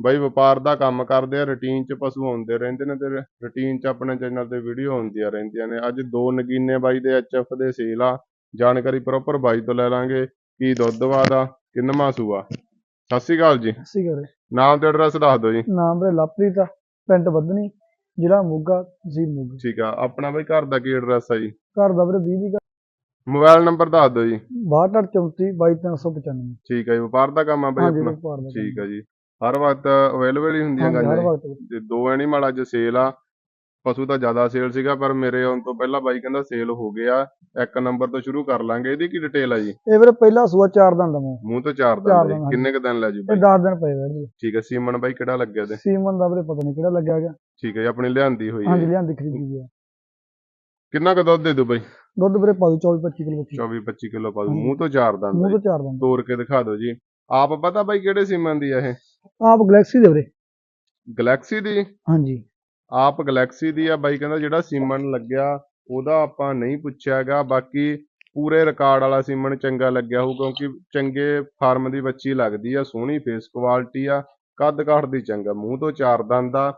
ਬਾਈ ਵਪਾਰ ਦਾ ਕੰਮ ਕਰਦੇ ਆ ਰੁਟੀਨ 'ਚ ਪਸ਼ੂ ਆਉਂਦੇ ਰਹਿੰਦੇ ਨੇ ਤੇ ਰੁਟੀਨ 'ਚ ਆਪਣੇ ਚੈਨਲ ਤੇ ਵੀਡੀਓ ਆਉਂਦੀਆਂ ਰਹਿੰਦੀਆਂ ਨੇ। ਅੱਜ ਦੋ ਨਗੀਨੇ ਬਾਈ ਦੇ ਐਚਐਫ ਦੇ ਸੇਲ ਆ ਜਾਣਕਾਰੀ ਪ੍ਰੋਪਰ ਬਾਈ ਤੋਂ ਲੈ ਲਾਂਗੇ। ਕੀ ਦੁੱਧ ਵਾਦਾ ਕਿੰਨਵਾਂ ਸੂਆ ਸਤਿ ਸ਼੍ਰੀ ਅਕਾਲ ਜੀ। ਅਸੀਂ ਕਰੇ ਨਾਮ ਤੇ ਐਡਰੈਸ ਦੱਸ ਦਿਓ ਜੀ। ਨਾਮ ਵੀਰੇ ਲਵਪ੍ਰੀਤ ਆ ਪਿੰਡ ਬੱਧਨੀ ਜ਼ਿਲ੍ਹਾ ਮੋਗਾ ਤਹਿਸੀਲ ਮੋਗਾ। ਠੀਕ ਆ ਆਪਣਾ ਬਾਈ ਘਰ ਦਾ ਕੀ ਐਡਰੈਸ ਆ ਜੀ? ਘਰ ਦਾ ਵੀਰੇ 20 ਦੀ ਮੋਬਾਈਲ ਨੰਬਰ ਦੱਸ ਦਿਓ ਜੀ। 6234 22395 ਠੀਕ ਆ ਜੀ ਵਪਾਰ ਦਾ ਕੰਮ ਆ ਬਾਈ ਆਪਣਾ। ਠੀਕ ਆ ਜੀ। ਹਰ ਵਕਤ ਅਵੇਲੇਬਲ ਹੀ ਹੁੰਦੀਆਂ ਹਾਂਜੀ, ਹਰ ਵਕਤ। ਤੇ ਦੋ ਐਨੀਮਲ ਅੱਜ ਸੇਲ ਆ। ਪਸ਼ੂ ਤਾਂ ਜ਼ਿਆਦਾ ਸੇਲ ਸੀਗਾ ਪਰ ਮੇਰੇ ਆਉਣ ਤੋਂ ਪਹਿਲਾਂ ਬਾਈ ਕਹਿੰਦਾ ਸੇਲ ਹੋ ਗਿਆ। ਇੱਕ ਨੰਬਰ ਤੋਂ ਸ਼ੁਰੂ ਕਰ ਲਾਂਗੇ। ਇਹਦੀ ਕੀ ਡਿਟੇਲ ਆ ਜੀ? ਇਹ ਵੀਰੇ ਪਹਿਲਾ ਸੂਆ ਚਾਰ ਦਿਨ ਦਾ ਮੂੰਹ। ਤੋਂ ਚਾਰ ਚਾਰ ਦਿਨ ਦਿਨ, ਜੀ ਕਿੰਨੇ ਕ ਦਿਨ ਲੈ ਜੂ ਇਹ ਬਾਈ? 10 ਦਿਨ ਪਏ ਵੀਰੇ ਠੀਕ ਹੈ ਸੀਮਨ ਬਾਈ ਕਿਹੜਾ ਲੱਗਿਆ ਤੇ? ਸੀਮਨ ਦਾ ਵੀਰੇ ਪਤਾ ਨਹੀਂ ਕਿਹੜਾ ਲੱਗਿਆ ਗਿਆ ਠੀਕ ਹੈ ਜੀ ਆਪਣੀ ਲਿਆਂਦੀ ਹੋਈ ਹਾਂਜੀ ਹੈ ਲਿਆਂਦੀ ਖਰੀਦੀ ਗਿਆ ਕਿੰਨਾ ਕ ਦੁੱਧ ਦੇ ਦੂ ਬਾਈ? ਦੁੱਧ ਵੀਰੇ ਪਾਉ 24 25 ਕਿਲੋ ਬੱਚੀ। 24 25 ਕਿਲੋ ਪਾ ਦੂ। ਮੂੰਹ ਤੋਂ ਚਾਰ ਦਿਨ ਮੂੰਹ ਤੋਂ ਚਾਰ ਦਿਨ ਤੋੜ ਕੇ ਦਿਖਾ ਦਿਓ ਜੀ। ਆਪ ਪਤਾ ਬਾਈ ਕਿਹੜੇ ਸੀਮਨ ਦੀ ਆ ਇਹ? ਆਪ ਗਲੈਕਸੀ ਦੇ ਵੀਰੇ। ਗੈਲੈਕਸੀ ਦੀ? ਹਾਂਜੀ। ਆਪ ਗੈਲੈਕਸੀ ਦੀ ਆ ਬਾਈ ਕਹਿੰਦਾ ਜਿਹੜਾ ਸੀਮਨ ਲੱਗਿਆ ਉਹਦਾ ਆਪਾਂ ਨਹੀਂ ਪੁੱਛਿਆਗਾ ਬਾਕੀ ਪੂਰੇ ਰਿਕਾਰਡ ਵਾਲਾ ਸੀਮਨ ਚੰਗਾ ਲੱਗਿਆ ਹੋਊ ਕਿਉਂਕਿ ਚੰਗੇ ਫਾਰਮ ਦੀ ਬੱਚੀ ਲੱਗਦੀ ਆ ਸੋਹਣੀ ਫੇਸ ਕੁਆਲਿਟੀ ਆ ਕੱਦ ਕਾਠ ਦੀ ਚੰਗਾ ਮੂੰਹ ਤੋਂ ਚਾਰ ਦੰਦ ਆ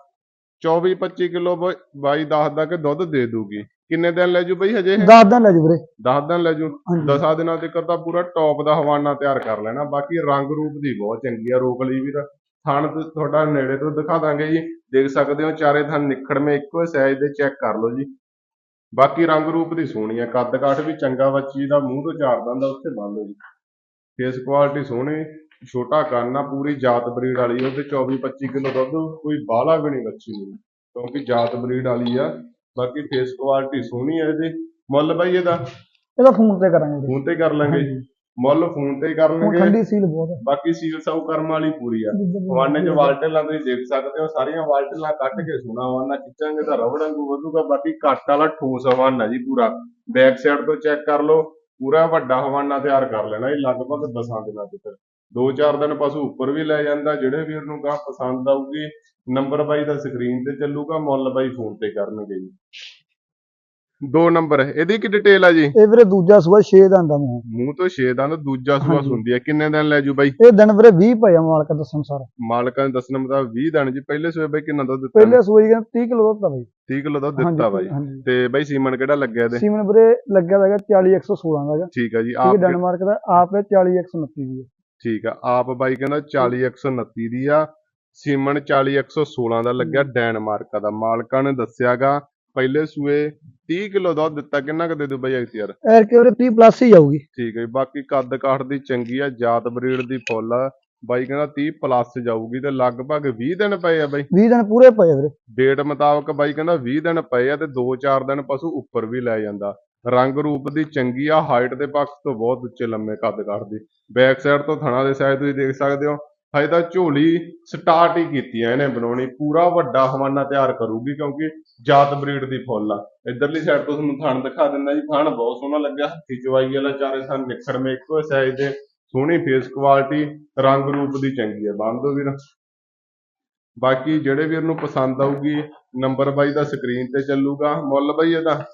24 25 ਕਿਲੋ ਬਾਈ ਦੱਸਦਾ ਕਿ ਦੁੱਧ ਦੇ ਦੂਗੀ। ਕਿੰਨੇ ਦਿਨ ਲੈ ਜੂ ਬਈ ਹਜੇ 10 ਦਿਨ ਲੈ ਜੂ ਵੀਰੇ। 10 ਦਿਨ ਲੈ ਜੂ। ਹਾਂਜੀ। ਦਸਾਂ ਦਿਨਾਂ ਤੱਕ ਤਾਂ ਪੂਰਾ ਟੌਪ ਦਾ ਹਵਾਨਾ ਤਿਆਰ ਕਰ ਲੈਣਾ। ਬਾਕੀ ਰੰਗ ਰੂਪ ਦੀ ਬਹੁਤ ਚੰਗੀ ਆ ਰੋਕ ਲਈ ਵੀਰ ਥਣ ਤੇ ਤੁਹਾਡਾ ਨੇੜੇ ਤੋਂ ਦਿਖਾ ਦਾਂਗੇ ਜੀ। ਦੇਖ ਸਕਦੇ ਹੋ ਚਾਰੇ ਥਣ ਨਿਖੜਵੇਂ ਇੱਕੋ ਸਾਈਜ਼ ਦੇ ਚੈੱਕ ਕਰ ਲਓ ਜੀ। ਬਾਕੀ ਰੰਗ ਰੂਪ ਦੀ ਸੋਹਣੀ ਆ। ਕੱਦ ਕਾਠ ਵੀ ਚੰਗਾ ਬੱਚੀ ਦਾ ਮੂੰਹ ਤੋਂ ਚਾਰ ਦੰਦ ਉੱਥੇ ਬੰਨ ਲਓ ਜੀ। ਫੇਸ ਕੁਆਲਿਟੀ ਸੋਹਣੀ। ਛੋਟਾ ਕੰਨ ਆ ਪੂਰੀ ਜਾਤ ਬਰੀਡ ਵਾਲੀ ਉਹਦੇ 24 25 ਕਿਲੋ ਦੁੱਧ ਕੋਈ ਬਾਹਲਾ ਵੀ ਨਹੀਂ ਬੱਚੀ ਨੂੰ ਕਿਉਂਕਿ ਜਾਤ ਬਰੀਡ ਵਾਲੀ ਆ ਬਾਕੀ ਫੇਸ ਕੁਆਲਿਟੀ ਸੋਹਣੀ ਆ ਇਹਦੀ ਮੁੱਲ ਬਾਈ ਇਹਦਾ? ਇਹਦਾ ਫੋਨ ਤੇ ਕਰਾਂਗੇ ਫੋਨ ਤੇ ਕਰ ਲਾਂਗੇ ਜੀ ਮੁੱਲ ਫੋਨ ਤੇ ਕਰ ਲਾਂਗੇ ਠੰਡੀ ਸੀਲ ਬਹੁਤ ਬਾਕੀ ਸੀਲ ਸਾਊ ਕਰਮ ਵਾਲੀ ਪੂਰੀ ਆ। ਹਵਾਨੇ ਚ ਵਾਲਟੇਲਾਂ ਤੁਸੀਂ ਦੇਖ ਸਕਦੇ ਹੋ ਸਾਰੀਆਂ ਵਾਲਟੇਲਾਂ ਕੱਢ ਕੇ ਸੋਨਾ ਹਵਾਨਾ ਖਿੱਚਾਂਗੇ ਤਾਂ ਰਬੜ ਵਾਂਗੂ ਵਧੂਗਾ ਬਾਕੀ ਕੱਟ ਵਾਲਾ ਠੋਸ ਹਵਾਨਾ ਜੀ ਪੂਰਾ। ਬੈਕ ਸਾਈਡ ਤੋਂ ਚੈੱਕ ਕਰ ਲਓ ਪੂਰਾ ਵੱਡਾ ਹਵਾਨਾ ਤਿਆਰ ਕਰ ਲੈਣਾ ਇਹ ਲਗਭਗ 10 ਦਿਨਾਂ ਤੱਕ। ਦੋ ਚਾਰ ਦਿਨ ਪਸ਼ੂ ਉੱਪਰ ਵੀ ਲੈ ਜਾਂਦਾ ਜਿਹੜੇ ਵੀਰ ਨੂੰ ਗਾਂ ਪਸੰਦ ਆਊਗੀ ਨੰਬਰ ਬਾਈ ਦਾ ਸਕਰੀਨ ਤੇ ਚੱਲੂਗਾ ਮੁੱਲ ਬਾਈ ਫੋਨ ਤੇ ਕਰਨਗੇ ਜੀ। ਦੋ ਨੰਬਰ ਇਹਦੀ ਕੀ ਡਿਟੇਲ ਆ ਜੀ? ਇਹ ਵੀਰੇ ਦੂਜਾ ਸੂਆ 6 ਦਿਨ ਦਾ ਮੂੰਹ। ਮੂੰਹ ਤੋਂ 6 ਦੰਦ ਦੂਜਾ ਸੂਆ। ਹੁੰਦੀ ਹੈ ਕਿੰਨੇ ਦਿਨ ਲੈ ਜੂ ਬਾਈ? ਇਹ ਦਿਨ ਵੀਰੇ 20 ਪਏ ਆ ਮਾਲਕ ਦੱਸਣ ਸਾਰ ਮਾਲਕਾਂ ਨੇ ਦੱਸਣ ਮੁਤਾਬਕ 20 ਦਿਨ ਜੀ। ਪਹਿਲੇ ਸੂਏ ਬਾਈ ਕਿੰਨਾ ਦੁੱਧ ਦਿੱਤਾ? ਪਹਿਲੇ ਸੂਏ ਕਹਿੰਦੇ 30 ਕਿਲੋ ਦੁੱਧ ਦਾ ਬਾਈ। 30 ਕਿਲੋ ਦੁੱਧ ਦਿੱਤਾ ਬਾਈ। ਤੇ ਬਾਈ ਸੀਮਨ ਕਿਹੜਾ ਲੱਗਿਆ ਇਹਦੇ? ਸੀਮਨ ਵੀਰੇ ਲੱਗਿਆ ਹੈਗਾ 40116 ਦਾ ਹੈਗਾ। ਠੀਕ ਆ ਜੀ ਆਪ ਡੈਨਮਾਰਕ ਦਾ ਆਪ ਹੈ 40129 ਦੀ ਹੈ। ਠੀਕ ਆ ਆਪ ਬਾਈ ਕਹਿੰਦਾ 40129 ਦੀ ਆ ਸੀਮਨ 40116 ਦਾ ਲੱਗਿਆ ਡੈਨਮਾਰਕ ਦਾ ਮਾਲਕਾਂ ਨੇ ਦੱਸਿਆਗਾ ਪਹਿਲੇ ਸੂਏ 30 ਕਿਲੋ ਦੁੱਧ ਦਿੱਤਾ ਕਿੰਨਾ ਕੁ ਦੇ ਦੂ ਬਾਈ ਅਖਤਿਆਰ ਐਰ ਕੇ ਵੀਰੇ 30 ਪਲੱਸ ਹੀ ਜਾਊਗੀ। ਠੀਕ ਹੈ ਬਾਕੀ ਕੱਦ ਕਾਠ ਦੀ ਚੰਗੀ ਆ ਜਾਤ ਬਰੀਡ ਦੀ ਫੁੱਲ ਆ ਬਾਈ ਕਹਿੰਦਾ 30 ਪਲੱਸ ਜਾਊਗੀ ਤੇ ਲਗਭਗ 20 ਦਿਨ ਪਏ ਆ ਬਾਈ। 20 ਦਿਨ ਪੂਰੇ ਪਏ ਵੀਰੇ ਡੇਟ ਮੁਤਾਬਕ ਬਾਈ ਕਹਿੰਦਾ 20 ਦਿਨ ਪਏ ਆ ਤੇ 2-4 ਦਿਨ ਪਸ਼ੂ ਉੱਪਰ ਵੀ ਲੈ ਜਾਂਦਾ। ਰੰਗ ਰੂਪ ਦੀ ਚੰਗੀ ਆ ਹਾਈਟ ਦੇ ਪੱਖ ਤੋਂ ਬਹੁਤ ਉੱਚੇ ਲੰਮੇ ਕੱਦ ਕੱਢਦੀ। ਬੈਕ ਸਾਈਡ ਤੋਂ ਥਣਾ ਦੇ ਸਾਈਡ ਤੁਸੀਂ ਦੇਖ ਸਕਦੇ ਹੋ। ਹਜੇ ਤਾਂ ਝੋਲੀ ਸਟਾਰਟ ਹੀ ਕੀਤੀ ਆ ਇਹਨੇ ਬਣਾਉਣੀ। ਪੂਰਾ ਵੱਡਾ ਹਵਾਨਾ ਤਿਆਰ ਕਰੂਗੀ ਕਿਉਂਕਿ ਜਾਤ ਬਰੀਡ ਦੀ ਫੁੱਲ ਆ। ਇਧਰਲੀ ਸਾਈਡ ਤੋਂ ਤੁਹਾਨੂੰ ਥਣ ਦਿਖਾ ਦਿੰਦਾ ਜੀ। ਥਣ ਬਹੁਤ ਸੋਹਣਾ ਲੱਗਿਆ। ਹੱਥੀ ਚਵਾਈ ਵਾਲਾ ਚਾਰੇ ਥਣ ਨਿਖੜਵੇਂ ਇੱਕੋ ਸਾਈਜ਼ ਦੇ। ਸੋਹਣੀ ਫੇਸ ਕੁਆਲਿਟੀ ਰੰਗ ਰੂਪ ਦੀ ਚੰਗੀ ਆ। ਬੰਦ ਦੋ ਵੀਰ। ਬਾਕੀ ਜਿਹੜੇ ਵੀਰ ਨੂੰ ਪਸੰਦ ਆਊਗੀ ਨੰਬਰ ਬਾਈ ਦਾ ਸਕਰੀਨ ਤੇ ਚੱਲੂਗਾ। ਮੁੱਲ ਬਾਈ ਇਹਦਾ?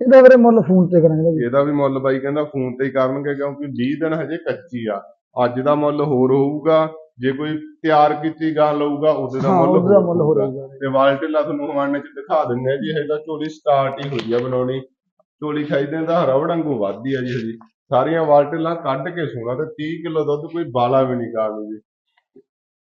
ਇਹਦਾ ਵੀਰੇ ਮੁੱਲ ਫੋਨ ਤੇ ਕਰਾਂਗੇ ਵੀਰੇ ਇਹਦਾ ਵੀ ਮੁੱਲ ਬਾਈ ਕਹਿੰਦਾ ਫੋਨ ਤੇ ਹੀ ਕਰਨਗੇ ਕਿਉਂਕਿ 20 ਦਿਨ ਹਜੇ ਕੱਚੀ ਆ। ਅੱਜ ਦਾ ਮੁੱਲ ਹੋਰ ਹੋਊਗਾ ਜੇ ਕੋਈ ਤਿਆਰ ਕੀਤੀ ਗਾਂ ਲਊਗਾ ਉਹਦੇ ਦਾ ਹਾਂ ਮੁੱਲ ਉਹਦਾ ਮੁੱਲ ਹੋਰ ਹੋਊਗਾ। ਤੇ ਵਾਲਟੇਲਾ ਤੁਹਾਨੂੰ ਹਵਾਨੇ ਚ ਦਿਖਾ ਦਿੰਦੇ ਆ ਜੀ ਹਜੇ ਤਾਂ ਝੋਲੀ ਸਟਾਰਟ ਹੀ ਹੋਈ ਆ ਬਣਾਉਣੀ। ਝੋਲੀ ਖਾਈਦੇ ਤਾਂ ਰਬੜ ਵਾਂਗੂ ਵੱਧਦੀ ਆ ਜੀ ਹਜੇ। ਸਾਰੀਆਂ ਵਾਲਟੇਲਾਂ ਕੱਢ ਕੇ ਸੋਣਾ ਤੇ 30 ਕਿਲੋ ਦੁੱਧ ਕੋਈ ਬਾਲਾ ਵੀ ਨਹੀਂ ਕਾਲੂ ਜੀ।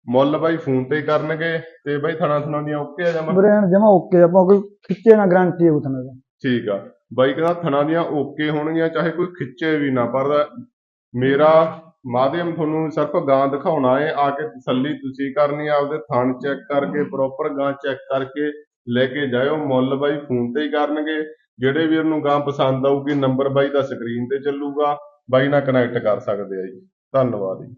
ਮੁੱਲ ਬਾਈ ਫੋਨ ਤੇ ਹੀ ਕਰਨਗੇ ਤੇ ਬਾਈ ਥਣਾ ਥਣਾ ਦੀਆਂ ਓਕੇ ਆ ਜਾਵਾਂ ਵੀਰੇ ਜਮਾ ਓਕੇ ਆਪਾਂ ਕੋਈ ਖਿੱਚੇ ਨਾ ਗਾਰੰਟੀ ਹੈ ਉਤਨੇ ਦਾ। ਠੀਕ ਆ। ਬਾਈ ਕਹਿੰਦਾ ਥਣਾ ਦੀਆਂ ਓਕੇ ਹੋਣਗੀਆਂ, ਚਾਹੇ ਕੋਈ ਖਿੱਚੇ ਵੀ ਨਾ, ਪਰ ਮੇਰਾ ਮਾਧਿਅਮ ਤੁਹਾਨੂੰ ਸਿਰਫ ਗਾਂ ਦਿਖਾਉਣਾ ਹੈ, ਆ ਕੇ ਤਸੱਲੀ ਤੁਸੀਂ ਕਰਨੀ ਆ ਆਪਦੇ ਥਣ ਚੈੱਕ ਕਰਕੇ ਪ੍ਰੋਪਰ ਗਾਂ ਚੈੱਕ ਕਰਕੇ ਲੈ ਕੇ ਜਾਇਓ। ਮੁੱਲ ਬਾਈ ਫੋਨ ਤੇ ਹੀ ਕਰਨਗੇ, ਜਿਹੜੇ ਵੀਰ ਨੂੰ ਗਾਂ ਪਸੰਦ ਆਊਗੀ ਨੰਬਰ ਬਾਈ ਦਾ ਸਕਰੀਨ ਤੇ ਚੱਲੂਗਾ। ਬਾਈ ਨਾਲ ਕਨੈਕਟ ਕਰ ਸਕਦੇ ਆ ਜੀ। ਧੰਨਵਾਦ ਜੀ।